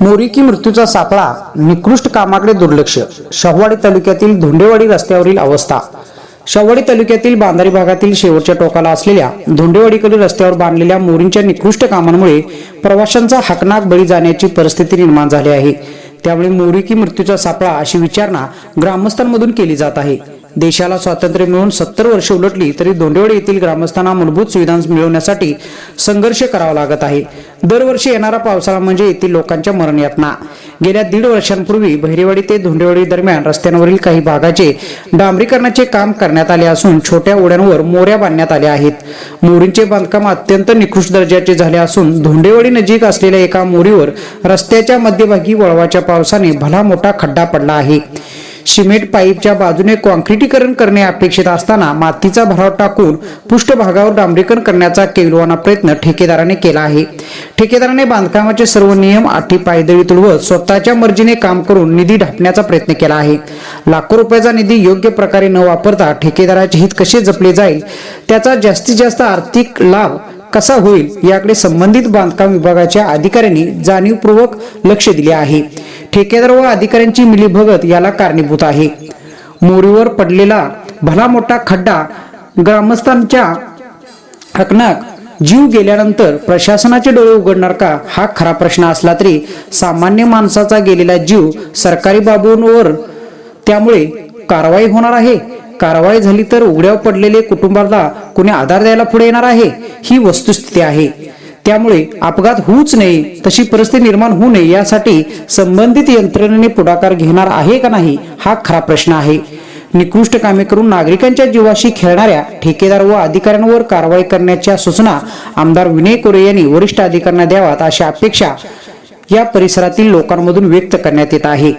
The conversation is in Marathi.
मोरिकी मृत्यूचा सापळा निकृष्ट कामाकडे दुर्लक्ष. शहवाडी तालुक्यातील धोंडेवाडी रस्त्यावरील अवस्था. शहवाडी तालुक्यातील बांधारी भागातील शेवटच्या टोकाला असलेल्या धोंडेवाडीकडील रस्त्यावर बांधलेल्या मोरींच्या निकृष्ट कामांमुळे प्रवाशांचा हकनाक बळी जाण्याची परिस्थिती निर्माण झाली आहे. त्यामुळे मोरीकी मृत्यूचा सापळा अशी विचारणा ग्रामस्थांमधून केली जात आहे. देशाला स्वातंत्र्य मिळून सत्तर वर्ष उलटली तरी धोंडेवाडी येथील ग्रामस्थांना मूलभूत सुविधा मिळवण्यासाठी संघर्ष करावा लागत आहे. दरवर्षी येणारा पावसाळा म्हणजे येथील लोकांच्या मरण यातना गेल्या दीड वर्षांपूर्वी बहिरेवाडी ते धोंडेवाडी दरम्यान रस्त्यांवरील काही भागाचे डांबरीकरणाचे काम करण्यात आले असून छोट्या ओढ्यांवर मोऱ्या बांधण्यात आल्या आहेत. मोरींचे बांधकाम अत्यंत निकृष्ट दर्जाचे झाले असून धोंडेवाडी नजीक असलेल्या एका मोरीवर रस्त्याच्या मध्यभागी वळवाच्या पावसाने भला मोठा खड्डा पडला आहे. सिमेंट पाईपच्या बाजूने कॉन्क्रिटीकरण करणे अपेक्षित असताना मातीचा भराव टाकून पृष्ठभागावर डांबरीकरण करण्याचा केलवाना प्रयत्न ठेकेदाराने केला आहे. ठेकेदाराने बांधकामाचे सर्व नियम अटी पायदळी तुडवत स्वतःच्या मर्जीने काम करून निधी ढापण्याचा प्रयत्न केला आहे. लाखो रुपयाचा निधी योग्य प्रकारे न वापरता ठेकेदाराचे हित कसे जपले जाईल त्याचा जास्तीत जास्त आर्थिक लाभ कसा होईल याकडे संबंधित बांधकाम विभागाच्या अधिकाऱ्यांनी जाणीवपूर्वक लक्ष दिले आहे. ठेकेदार व अधिकाऱ्यांची मिलीभगत याला कारणीभूत आहे. मोरीवर पडलेला भला मोठा खड्डा ग्रामस्थांच्या हकनाक जीव गेल्यानंतर प्रशासनाचे डोळे उघडणार का हा खरा प्रश्न असला तरी सामान्य माणसाचा गेलेला जीव सरकारी बाबूंवर त्यामुळे कारवाई होणार आहे. कारवाई झाली तर उघड्यावर पडलेले कुटुंबाला कुणी आधार द्यायला पुढे येणार आहे ही वस्तुस्थिती आहे. त्यामुळे अपघात होऊच नये तशी परिस्थिती निर्माण होऊ नये यासाठी संबंधित यंत्रणेने पुढाकार घेणार आहे का नाही हा खरा प्रश्न आहे. निकृष्ट कामे करून नागरिकांच्या जीवाशी खेळणाऱ्या ठेकेदार व अधिकाऱ्यांवर कारवाई करण्याच्या सूचना आमदार विनय कोरे यांनी वरिष्ठ अधिकाऱ्यांना द्यावात अशी अपेक्षा या परिसरातील लोकांमधून व्यक्त करण्यात येत आहे.